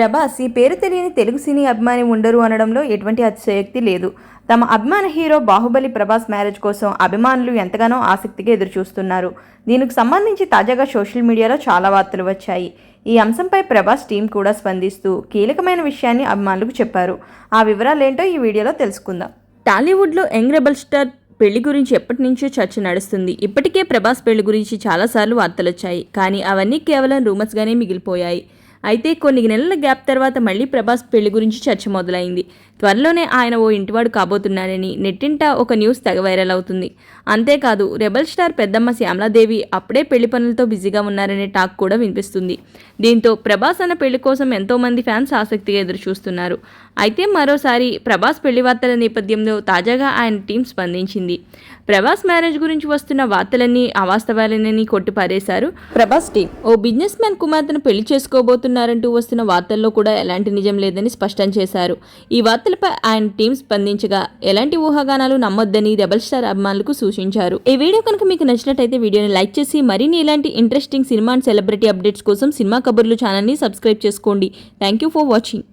ప్రభాస్ ఈ పేరు తెలియని తెలుగు సినీ అభిమాని ఉండరు అనడంలో ఎటువంటి అతిశయక్తి లేదు. తమ అభిమాన హీరో బాహుబలి ప్రభాస్ మ్యారేజ్ కోసం అభిమానులు ఎంతగానో ఆసక్తిగా ఎదురుచూస్తున్నారు. దీనికి సంబంధించి తాజాగా సోషల్ మీడియాలో చాలా వార్తలు వచ్చాయి. ఈ అంశంపై ప్రభాస్ టీం కూడా స్పందిస్తూ కీలకమైన విషయాన్ని అభిమానులకు చెప్పారు. ఆ వివరాలేంటో ఈ వీడియోలో తెలుసుకుందాం. టాలీవుడ్లో యంగ్ రెబల్ స్టార్ పెళ్ళి గురించి ఎప్పటి నుంచో చర్చ నడుస్తుంది. ఇప్పటికే ప్రభాస్ పెళ్ళి గురించి చాలాసార్లు వార్తలు వచ్చాయి కానీ అవన్నీ కేవలం రూమర్స్గానే మిగిలిపోయాయి. అయితే కొన్ని నెలల గ్యాప్ తర్వాత మళ్ళీ ప్రభాస్ పెళ్ళి గురించి చర్చ మొదలైంది. త్వరలోనే ఆయన ఓ ఇంటివాడు కాబోతున్నారని నెట్టింట ఒక న్యూస్ తెగ వైరల్ అవుతుంది. అంతేకాదు రెబల్ స్టార్ పెద్దమ్మ శ్యామలాదేవి అప్పుడే పెళ్ళి పనులతో బిజీగా ఉన్నారనే టాక్ కూడా వినిపిస్తుంది. దీంతో ప్రభాస్ అన్న పెళ్ళి కోసం ఎంతోమంది ఫ్యాన్స్ ఆసక్తిగా ఎదురు చూస్తున్నారు అయితే మరోసారి ప్రభాస్ పెళ్ళి వార్తల నేపథ్యంలో తాజాగా ఆయన టీం స్పందించింది. ప్రభాస్ మ్యారేజ్ గురించి వస్తున్న వార్తలన్నీ అవాస్తవాలేనని కొట్టిపారేశారు. ప్రభాస్ టీం ఓ బిజినెస్ మ్యాన్ కుమార్తెను పెళ్ళి చేసుకోబోతున్నారంటూ వస్తున్న వార్తల్లో కూడా ఎలాంటి నిజం లేదని స్పష్టం చేశారు. ఈ వార్త వార్తలపై ఆయన టీం స్పందించగా ఎలాంటి ఊహాగానాలు నమ్మొద్దని రెబల్ స్టార్ అభిమానులకు సూచించారు. ఈ వీడియో కనుక మీకు నచ్చినట్టయితే వీడియోని లైక్ చేసి మరిన్ని ఇలాంటి interesting cinema and celebrity updates కోసం సినిమా కబుర్లు ఛానల్ని సబ్స్క్రైబ్ చేసుకోండి. Thank you for watching.